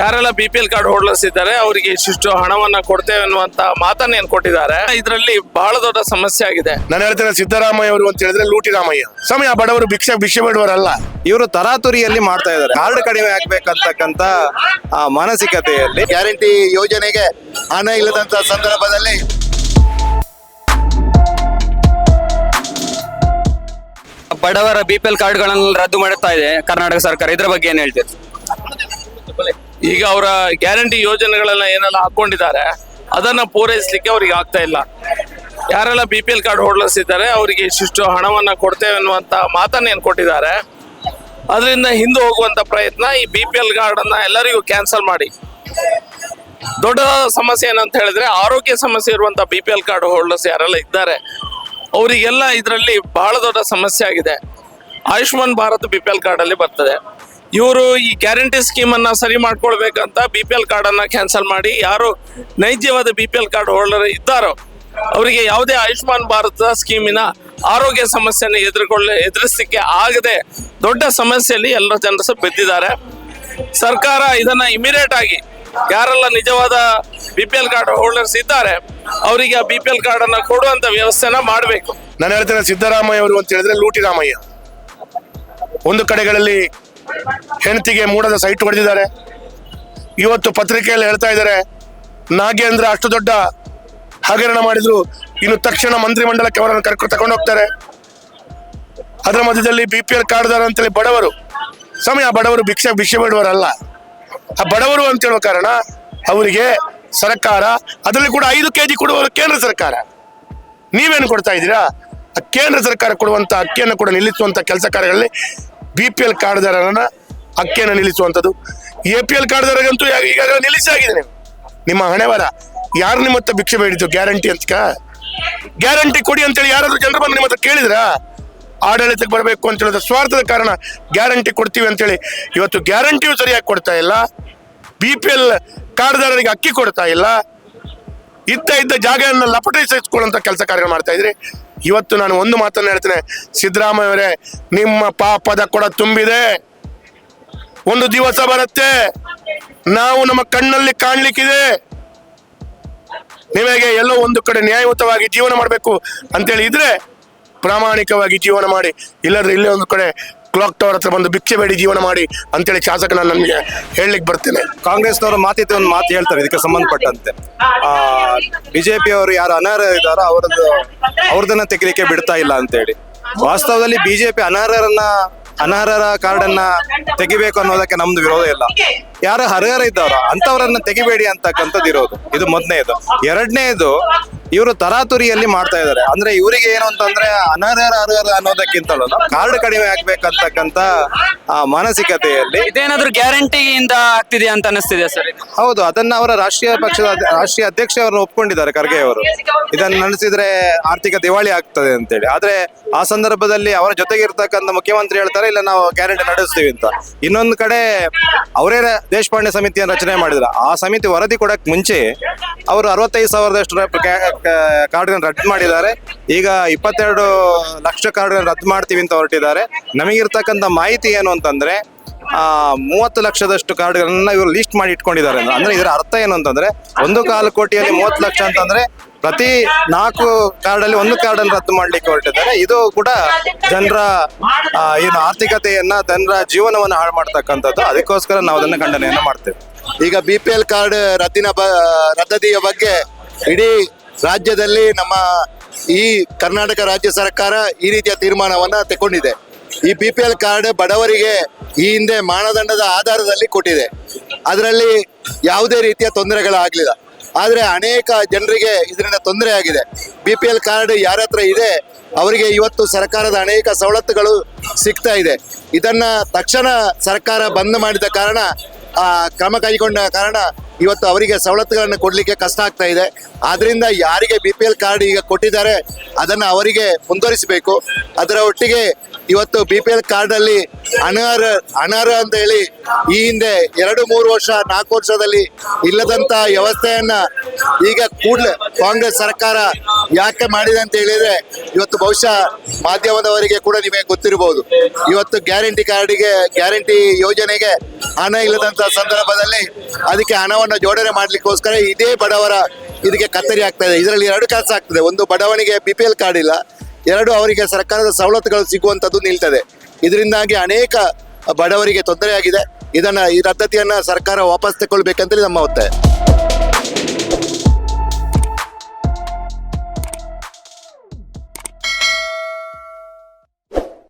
ಯಾರೆಲ್ಲ B P L card holders ಇದ್ದಾರೆ ಅವರಿಗೆ ಇಷ್ಟಿಷ್ಟು ಹಣವನ್ನ ಕೊಡ್ತೇವೆ ಅನ್ನುವಂತ ಮಾತನ್ನ ಏನ್ ಕೊಟ್ಟಿದ್ದಾರೆ. ಇದರಲ್ಲಿ ಬಹಳ ದೊಡ್ಡ ಸಮಸ್ಯೆ ಆಗಿದೆ. ನಾನು ಹೇಳ್ತೇನೆ ಸಿದ್ದರಾಮಯ್ಯ ಅವರು ಅಂತ ಹೇಳಿದ್ರೆ ಲೂಟಿ ರಾಮಯ್ಯ ಸಮಯ ಬಡವರು ಭಿಕ್ಷೆ ಭಿಕ್ಷೆ ಬಿಡುವರಲ್ಲ. ಇವರು ತರಾತುರಿಯಲ್ಲಿ ಮಾಡ್ತಾ ಇದ್ದಾರೆ. ಕಾರ್ಡ್ ಕಡಿಮೆ ಆಗ್ಬೇಕಂತಕ್ಕಂತ ಆ ಮಾನಸಿಕತೆಯಲ್ಲಿ. ಗ್ಯಾರಂಟಿ ಯೋಜನೆಗೆ ಹಣ ಇಲ್ಲದಂತ ಸಂದರ್ಭದಲ್ಲಿ ಬಡವರ ಬಿ ಪಿ ಎಲ್ ಕಾರ್ಡ್ಗಳನ್ನು ರದ್ದು ಮಾಡುತ್ತಾ ಇದೆ ಕರ್ನಾಟಕ ಸರ್ಕಾರ. ಇದ್ರ ಬಗ್ಗೆ ಏನ್ ಹೇಳ್ತೀರಿ? ಈಗ ಅವರ ಗ್ಯಾರಂಟಿ ಯೋಜನೆಗಳನ್ನ ಏನೆಲ್ಲ ಹಾಕೊಂಡಿದ್ದಾರೆ, ಅದನ್ನ ಪೂರೈಸಲಿಕ್ಕೆ ಅವ್ರಿಗೆ ಆಗ್ತಾ ಇಲ್ಲ. ಯಾರೆಲ್ಲ B P L card holders ಇದ್ದಾರೆ, ಅವರಿಗೆ ಇಷ್ಟಿಷ್ಟು ಹಣವನ್ನ ಕೊಡ್ತೇವೆ ಅನ್ನುವಂತ ಮಾತನ್ನ ಏನ್ ಕೊಟ್ಟಿದ್ದಾರೆ, ಅದರಿಂದ ಹಿಂದೆ ಹೋಗುವಂತ ಪ್ರಯತ್ನ ಈ ಬಿ ಪಿ ಎಲ್ ಕಾರ್ಡ್ ಅನ್ನ ಎಲ್ಲರಿಗೂ ಕ್ಯಾನ್ಸಲ್ ಮಾಡಿ. ದೊಡ್ಡ ಸಮಸ್ಯೆ ಏನಂತ ಹೇಳಿದ್ರೆ, ಆರೋಗ್ಯ ಸಮಸ್ಯೆ ಇರುವಂತ B P L card holders ಯಾರೆಲ್ಲ ಇದ್ದಾರೆ, ಅವರಿಗೆಲ್ಲ ಇದರಲ್ಲಿ ಬಹಳ ದೊಡ್ಡ ಸಮಸ್ಯೆ ಆಗಿದೆ. Ayushman Bharat B P L card ಅಲ್ಲಿ ಬರ್ತದೆ. ಇವರು ಈ ಗ್ಯಾರಂಟಿ ಸ್ಕೀಮ್ ಅನ್ನ ಸರಿ ಮಾಡ್ಕೊಳ್ಬೇಕಂತ ಬಿ ಪಿ ಎಲ್ ಕಾರ್ಡ್ ಅನ್ನ ಕ್ಯಾನ್ಸಲ್ ಮಾಡಿ ಯಾರು ನೈಜವಾದ B P L card holder ಇದ್ದಾರೋ ಅವರಿಗೆ ಯಾವುದೇ ಆಯುಷ್ಮಾನ್ ಭಾರತ ಸ್ಕೀಮಿನ ಆರೋಗ್ಯ ಸಮಸ್ಯೆಯನ್ನು ಎದುರುಕೊಳ್ಳ ಎದುರಿಸಲಿಕ್ಕೆ ಆಗದೆ ದೊಡ್ಡ ಸಮಸ್ಯೆಯಲ್ಲಿ ಎಲ್ಲ ಜನರು ಸಹ ಬಿದ್ದಿದ್ದಾರೆ. ಸರ್ಕಾರ ಇದನ್ನ ಇಮಿಡಿಯೇಟ್ ಆಗಿ ಯಾರೆಲ್ಲ ನಿಜವಾದ B P L card holders ಇದ್ದಾರೆ, ಅವರಿಗೆ ಆ ಬಿ ಪಿ ಎಲ್ ಕಾರ್ಡ್ ಅನ್ನ ಕೊಡುವಂತ ವ್ಯವಸ್ಥೆನ ಮಾಡಬೇಕು. ನಾನು ಹೇಳ್ತೇನೆ ಸಿದ್ದರಾಮಯ್ಯ ಅವರು ಅಂತ ಹೇಳಿದ್ರೆ ಲೂಟಿ ರಾಮಯ್ಯ. ಒಂದು ಕಡೆಗಳಲ್ಲಿ ಹೆಂಡತಿಗೆ ಮೂಡದ ಸೈಟ್ ಹೊಡೆದಿದ್ದಾರೆ. ಇವತ್ತು ಪತ್ರಿಕೆಯಲ್ಲಿ ಹೇಳ್ತಾ ಇದ್ದಾರೆ ನಾಗೇಂದ್ರ ಅಷ್ಟು ದೊಡ್ಡ ಹಗರಣ ಮಾಡಿದ್ರು, ಇನ್ನು ತಕ್ಷಣ ಮಂತ್ರಿಮಂಡಲಕ್ಕೆ ಅವರನ್ನು ಕರ್ಕೊ, ತಗೊಂಡು ಹೋಗ್ತಾರೆ. ಅದರ ಮಧ್ಯದಲ್ಲಿ ಬಿ ಪಿ ಎಲ್ ಕಾರ್ಡ್ದಾರ ಅಂತೇಳಿ ಬಡವರು, ಸಮಯ ಬಡವರು ಭಿಕ್ಷೆ ಭಿಕ್ಷೆ ಬಿಡುವರಲ್ಲ ಆ ಬಡವರು ಅಂತ ಹೇಳುವ ಕಾರಣ ಅವರಿಗೆ ಸರ್ಕಾರ, ಅದರಲ್ಲಿ ಕೂಡ ಐದು ಕೆಜಿ ಕೊಡುವವರು ಕೇಂದ್ರ ಸರ್ಕಾರ. ನೀವೇನು ಕೊಡ್ತಾ ಇದ್ದೀರಾ? ಕೇಂದ್ರ ಸರ್ಕಾರ ಕೊಡುವಂತ ಅಕ್ಕಿಯನ್ನು ಕೂಡ ನಿಲ್ಲಿಸುವಂತ ಕೆಲಸ ಕಾರ್ಯಗಳಲ್ಲಿ ಬಿ ಪಿ ಎಲ್ ಕಾರ್ಡ್ದಾರರನ್ನ ಅಕ್ಕಿಯನ್ನು ನಿಲ್ಲಿಸುವಂಥದ್ದು. ಎ ಪಿ ಎಲ್ ಕಾರ್ಡ್ದಾರಗಂತೂ ಈಗಾಗಲೇ ಈಗಾಗಲೇ ನಿಲ್ಲಿಸಾಗಿದೆ ನೀವು. ನಿಮ್ಮ ಹಣೆವರ ಯಾರು ನಿಮ್ಮ ಹತ್ರ ಭಿಕ್ಷೆ ಬೇಡಿದ್ದು? ಗ್ಯಾರಂಟಿ ಅಂತ ಗ್ಯಾರಂಟಿ ಕೊಡಿ ಅಂತೇಳಿ ಯಾರಾದರೂ ಜನರು ಬಂದು ನಿಮ್ಮ ಹತ್ರ ಕೇಳಿದ್ರಾ? ಆಡಳಿತಕ್ಕೆ ಬರಬೇಕು ಅಂತ ಹೇಳಿದ್ರೆ ಸ್ವಾರ್ಥದ ಕಾರಣ ಗ್ಯಾರಂಟಿ ಕೊಡ್ತೀವಿ ಅಂತೇಳಿ. ಇವತ್ತು ಗ್ಯಾರಂಟಿಯೂ ಸರಿಯಾಗಿ ಕೊಡ್ತಾ ಇಲ್ಲ. ಬಿ ಪಿ ಎಲ್ ಕಾರ್ಡ್ದಾರರಿಗೆ ಅಕ್ಕಿ ಕೊಡ್ತಾ ಇಲ್ಲ. ಇದ್ದ ಇದ್ದ ಜಾಗವನ್ನು ಲಪಟೈಸ್ಕೊಳ್ಳುವಂಥ ಕೆಲಸ ಕಾರ್ಯ ಮಾಡ್ತಾ ಇದ್ರಿ. ಇವತ್ತು ನಾನು ಒಂದು ಮಾತನ್ನು ಹೇಳ್ತೇನೆ. ಸಿದ್ದರಾಮಯ್ಯ ಅವರೇ ನಿಮ್ಮ ಪಾಪದ ಕೊಡ ತುಂಬಿದೆ. ಒಂದು ದಿವಸ ಬರುತ್ತೆ. ನಾವು ನಮ್ಮ ಕಣ್ಣಲ್ಲಿ ಕಾಣ್ಲಿಕ್ಕಿದೆ. ನಿಮಗೆ ಎಲ್ಲೋ ಒಂದು ಕಡೆ ನ್ಯಾಯಯುತವಾಗಿ ಜೀವನ ಮಾಡಬೇಕು ಅಂತೇಳಿ ಇದ್ರೆ ಪ್ರಾಮಾಣಿಕವಾಗಿ ಜೀವನ ಮಾಡಿ. ಇಲ್ಲದ್ರೆ ಇಲ್ಲೇ ಒಂದು ಕಡೆ ಕ್ಲಾಕ್ ಟವರ್ ಹತ್ರ ಬಂದು ಭಿಕ್ಷೆ ಬೇಡಿ ಜೀವನ ಮಾಡಿ ಅಂತೇಳಿ ಶಾಸಕ ನಾನು ನನಗೆ ಹೇಳಲಿಕ್ಕೆ ಬರ್ತೇನೆ. ಕಾಂಗ್ರೆಸ್ನವರು ಮಾತಿದ್ದೆ ಒಂದು ಮಾತು ಹೇಳ್ತಾರೆ, ಇದಕ್ಕೆ ಸಂಬಂಧಪಟ್ಟಂತೆ. ಬಿಜೆಪಿ ಅವರು ಯಾರು ಅನರ್ಹ ಇದ್ದಾರೋ ಅವರದ್ದು ಅವ್ರದನ್ನ ತೆಗಿಲಿಕ್ಕೆ ಬಿಡ್ತಾ ಇಲ್ಲ ಅಂತೇಳಿ. ವಾಸ್ತವದಲ್ಲಿ ಬಿಜೆಪಿ ಅನರ್ಹರನ್ನ, ಅನರ್ಹರ ಕಾರ್ಡ್ ಅನ್ನ ತೆಗಿಬೇಕು ಅನ್ನೋದಕ್ಕೆ ನಮ್ದು ವಿರೋಧ ಇಲ್ಲ. ಯಾರು ಅರ್ಹರ ಇದ್ದಾರೋ ಅಂತವರನ್ನ ತೆಗಿಬೇಡಿ ಅಂತಕ್ಕಂಥದ್ದು ಇರೋದು. ಇದು ಮೊದಲನೇದು. ಎರಡನೇದು ಇವರು ತರಾತುರಿಯಲ್ಲಿ ಮಾಡ್ತಾ ಇದ್ದಾರೆ. ಅಂದ್ರೆ ಇವರಿಗೆ ಏನು ಅಂತಂದ್ರೆ ಅನರ್ಹರ ಅರ್ಹರ ಅನ್ನೋದಕ್ಕಿಂತಲೂ ಕಾರ್ಡ್ ಕಡಿಮೆ ಆಗ್ಬೇಕಂತಕ್ಕಂತ ಆ ಮಾನಸಿಕತೆಯಲ್ಲಿ. ಇದೇನಾದ್ರೂ ಗ್ಯಾರಂಟಿಯಿಂದ ಆಗ್ತಿದೆ ಅಂತ ಅನಿಸ್ತಿದೆ ಸರ್ ಹೌದು ಅದನ್ನ ಅವರ ರಾಷ್ಟ್ರೀಯ ಪಕ್ಷದ ಅಧ್ಯ- ರಾಷ್ಟ್ರೀಯ ಅಧ್ಯಕ್ಷ ಅವರನ್ನು ಒಪ್ಕೊಂಡಿದ್ದಾರೆ ಖರ್ಗೆ ಅವರು ಇದನ್ನು ನಡೆಸಿದ್ರೆ ಆರ್ಥಿಕ ದಿವಾಳಿ ಆಗ್ತದೆ ಅಂತೇಳಿ. ಆದ್ರೆ ಆ ಸಂದರ್ಭದಲ್ಲಿ ಅವರ ಜೊತೆಗೆ ಇರ್ತಕ್ಕಂಥ ಮುಖ್ಯಮಂತ್ರಿ ಹೇಳ್ತಾರೆ ಇಲ್ಲ ನಾವು ಗ್ಯಾರಂಟಿ ನಡೆಸ್ತೀವಿ ಅಂತ. ಇನ್ನೊಂದು ಕಡೆ ಅವರೇ ದೇಶಪಾಂಡೆ ಸಮಿತಿಯನ್ನು ರಚನೆ ಮಾಡಿದ್ರು. ಆ ಸಮಿತಿ ವರದಿ ಕೊಡಕ್ ಮುಂಚೆ ಅವರು ಅರವತ್ತೈದು ಸಾವಿರದಷ್ಟು ಕಾರ್ಡ್ ರದ್ದು ಮಾಡಿದ್ದಾರೆ. ಈಗ ಇಪ್ಪತ್ತೆರಡು ಲಕ್ಷ ಕಾರ್ಡ್ ರದ್ದು ಮಾಡ್ತೀವಿ ಅಂತ ಹೊರಟಿದ್ದಾರೆ. ನಮಗಿರ್ತಕ್ಕಂಥ ಮಾಹಿತಿ ಏನು ಅಂತಂದ್ರೆ, ಆ, ಮೂವತ್ತು ಲಕ್ಷದಷ್ಟು ಕಾರ್ಡ್ಗಳನ್ನ ಇವರು ಲಿಸ್ಟ್ ಮಾಡಿ ಇಟ್ಕೊಂಡಿದ್ದಾರೆ. ಅಂದ್ರೆ ಇದರ ಅರ್ಥ ಏನು ಅಂತಂದ್ರೆ, ಒಂದು ಕಾಲು ಕೋಟಿಯಲ್ಲಿ ಮೂವತ್ತು ಲಕ್ಷ ಅಂತಂದ್ರೆ ಪ್ರತಿ ನಾಲ್ಕು ಕಾರ್ಡ್ ಅಲ್ಲಿ ಒಂದು ಕಾರ್ಡ್ ಅನ್ನು ರದ್ದು ಮಾಡ್ಲಿಕ್ಕೆ ಹೊರಟಿದ್ದಾರೆ. ಇದು ಕೂಡ ಜನರ ಏನು ಆರ್ಥಿಕತೆಯನ್ನ, ಜನರ ಜೀವನವನ್ನು ಹಾಳು ಮಾಡ್ತಕ್ಕಂಥದ್ದು. ಅದಕ್ಕೋಸ್ಕರ ನಾವು ಅದನ್ನ ಖಂಡನೆಯನ್ನು ಮಾಡ್ತೇವೆ. ಈಗ ಬಿ ಕಾರ್ಡ್ ರದ್ದಿನ ಬ ರದ್ದತಿಯ ಬಗ್ಗೆ ಇಡೀ ರಾಜ್ಯದಲ್ಲಿ ನಮ್ಮ ಈ ಕರ್ನಾಟಕ ರಾಜ್ಯ ಸರ್ಕಾರ ಈ ರೀತಿಯ ತೀರ್ಮಾನವನ್ನ ತಗೊಂಡಿದೆ ಈ ಬಿ ಪಿ ಎಲ್ ಕಾರ್ಡ್ ಬಡವರಿಗೆ ಈ ಹಿಂದೆ ಮಾನದಂಡದ ಆಧಾರದಲ್ಲಿ ಕೊಟ್ಟಿದೆ. ಅದರಲ್ಲಿ ಯಾವುದೇ ರೀತಿಯ ತೊಂದರೆಗಳಾಗಲಿಲ್ಲ. ಆದರೆ ಅನೇಕ ಜನರಿಗೆ ಇದರಿಂದ ತೊಂದರೆ ಆಗಿದೆ. ಬಿ ಪಿ ಎಲ್ ಕಾರ್ಡ್ ಯಾರ ಹತ್ರ ಇದೆ? ಅವರಿಗೆ ಇವತ್ತು ಸರ್ಕಾರದ ಅನೇಕ ಸವಲತ್ತುಗಳು ಸಿಗ್ತಾ ಇದೆ. ಇದನ್ನ ತಕ್ಷಣ ಸರ್ಕಾರ ಬಂದ್ ಮಾಡಿದ ಕಾರಣ, ಆ ಕ್ರಮ ಕೈಗೊಂಡ ಕಾರಣ ಇವತ್ತು ಅವರಿಗೆ ಸವಲತ್ತುಗಳನ್ನು ಕೊಡಲಿಕ್ಕೆ ಕಷ್ಟ ಆಗ್ತಾ ಇದೆ. ಆದ್ರಿಂದ ಯಾರಿಗೆ ಬಿ ಪಿ ಎಲ್ ಕಾರ್ಡ್ ಈಗ ಕೊಟ್ಟಿದ್ದಾರೆ, ಅದನ್ನು ಅವರಿಗೆ ಮುಂದುವರಿಸಬೇಕು. ಅದರ ಒಟ್ಟಿಗೆ ಇವತ್ತು ಬಿ ಪಿ ಎಲ್ ಕಾರ್ಡ್ ಅಲ್ಲಿ ಅನರ್ಹ ಅನರ್ಹ ಅಂತ ಹೇಳಿ ಈ ಹಿಂದೆ ಎರಡು ಮೂರು ವರ್ಷ, ನಾಲ್ಕು ವರ್ಷದಲ್ಲಿ ಇಲ್ಲದಂತ ವ್ಯವಸ್ಥೆಯನ್ನ ಈಗ ಕೂಡಲೇ ಕಾಂಗ್ರೆಸ್ ಸರ್ಕಾರ ಯಾಕೆ ಮಾಡಿದೆ ಅಂತ ಹೇಳಿದ್ರೆ, ಇವತ್ತು ಬಹುಶಃ ಮಾಧ್ಯಮದವರಿಗೆ ಕೂಡ ನಿಮಗೆ ಗೊತ್ತಿರಬಹುದು ಇವತ್ತು ಗ್ಯಾರಂಟಿ ಕಾರ್ಡಿಗೆ, ಗ್ಯಾರಂಟಿ ಯೋಜನೆಗೆ ಹಣ ಇಲ್ಲದಂತ ಸಂದರ್ಭದಲ್ಲಿ ಅದಕ್ಕೆ ಹಣವನ್ನು ಜೋಡಣೆ ಮಾಡ್ಲಿಕ್ಕೋಸ್ಕರ ಇದೇ ಬಡವರ ಇದಕ್ಕೆ ಕತ್ತರಿ ಆಗ್ತಾ ಇದೆ. ಇದರಲ್ಲಿ ಎರಡು ಕೆಲಸ ಆಗ್ತದೆ. ಒಂದು ಬಡವನಿಗೆ ಬಿ ಪಿ ಎಲ್ ಕಾರ್ಡ್ ಇಲ್ಲ, ಎರಡು ಅವರಿಗೆ ಸರ್ಕಾರದ ಸವಲತ್ತುಗಳು ಸಿಗುವಂತದ್ದು ನಿಲ್ತದೆ. ಇದರಿಂದಾಗಿ ಅನೇಕ ಬಡವರಿಗೆ ತೊಂದರೆಯಾಗಿದೆ. ಇದನ್ನ ಈ ರದ್ದತಿಯನ್ನ ಸರ್ಕಾರ ವಾಪಸ್ ತಗೊಳ್ಬೇಕಂತೇಳಿ ನಮ್ಮ ಒತ್ತಾಯ.